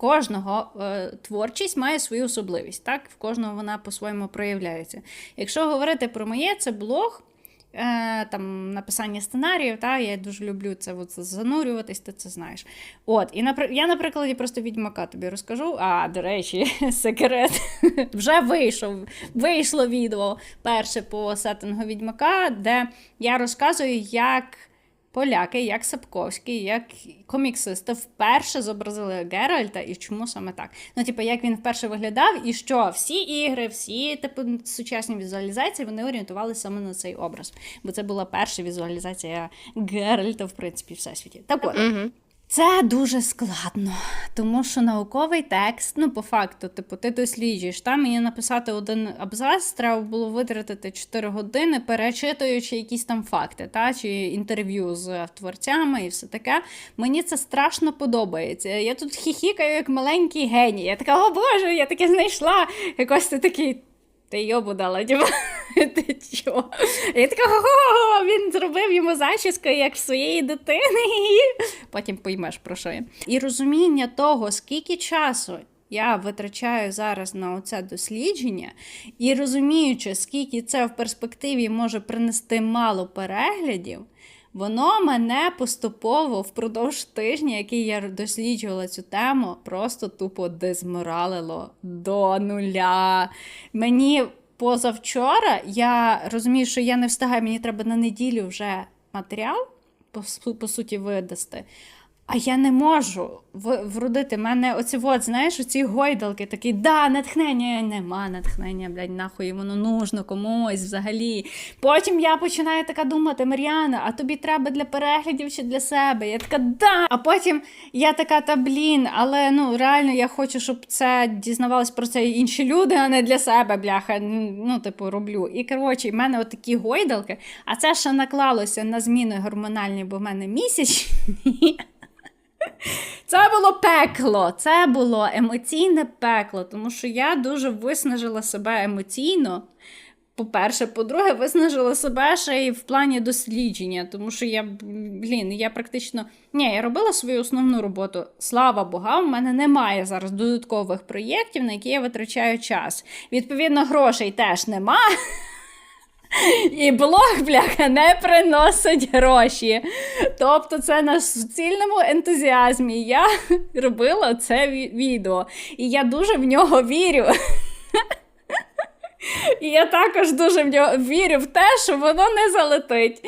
кожного е, творчість має свою особливість. Так, в кожного вона по-своєму проявляється. Якщо говорити про моє, це блог. Е, там написання сценаріїв, та я дуже люблю це от, занурюватись, ти це знаєш. От, і напри... я на прикладі просто відьмака тобі розкажу. А, до речі, секрет вже вийшов. Вийшло відео перше по сеттингу відьмака, де я розказую, як. Поляки, як Сапковський, як коміксисти вперше зобразили Геральта і чому саме так. Ну, типу, як він вперше виглядав, і що всі ігри, всі типу сучасні візуалізації вони орієнтувалися саме на цей образ. Бо це була перша візуалізація Геральта, в принципі, всесвіті. Так от. Угу. Це дуже складно, тому що науковий текст, ну по факту, типу, ти досліджуєш. Там мені написати один абзац, треба було витратити 4 години, перечитуючи якісь там факти, та чи інтерв'ю з творцями і все таке. Мені це страшно подобається. Я тут хіхікаю як маленький геній. Я така, о Боже, я таке знайшла. Якось ти такий. Ти йобу дала, діва. Ти чого? Я така, хо-хо, він зробив йому зачіску, як своєї дитини. Потім поймеш, про що я. І розуміння того, скільки часу я витрачаю зараз на оце дослідження, і розуміючи, скільки це в перспективі може принести мало переглядів. Воно мене поступово впродовж тижня, який я досліджувала цю тему, просто тупо дезморалило до нуля. Мені позавчора я розумію, що я не встигаю, мені треба на неділю вже матеріал, по, су- по суті, видасти. А я не можу вродити. Мене оці от, знаєш, оці гойдалки такі, да, натхнення, нема натхнення, блядь, нахуй воно нужно комусь взагалі. Потім я починаю така думати, Мар'яна, а тобі треба для переглядів чи для себе? Я така, да. А потім я така, та блін, але ну реально я хочу, щоб це дізнавались про це інші люди, а не для себе, бляха. Ну, типу, роблю. І коротше, в мене отакі гойдалки, а це ще наклалося на зміни гормональні, бо в мене місячні. Це було пекло, це було емоційне пекло, тому що я дуже виснажила себе емоційно. По-перше, по-друге, виснажила себе ще й в плані дослідження, тому що я, блін, я практично. Ні, я робила свою основну роботу. Слава Богам, в мене немає зараз додаткових проєктів, на які я витрачаю час. Відповідно, грошей теж нема. І блог, бляха, не приносить гроші. Тобто, це на суцільному ентузіазмі. Я робила це відео. І я дуже в нього вірю. І я також дуже в нього вірю в те, що воно не залетить.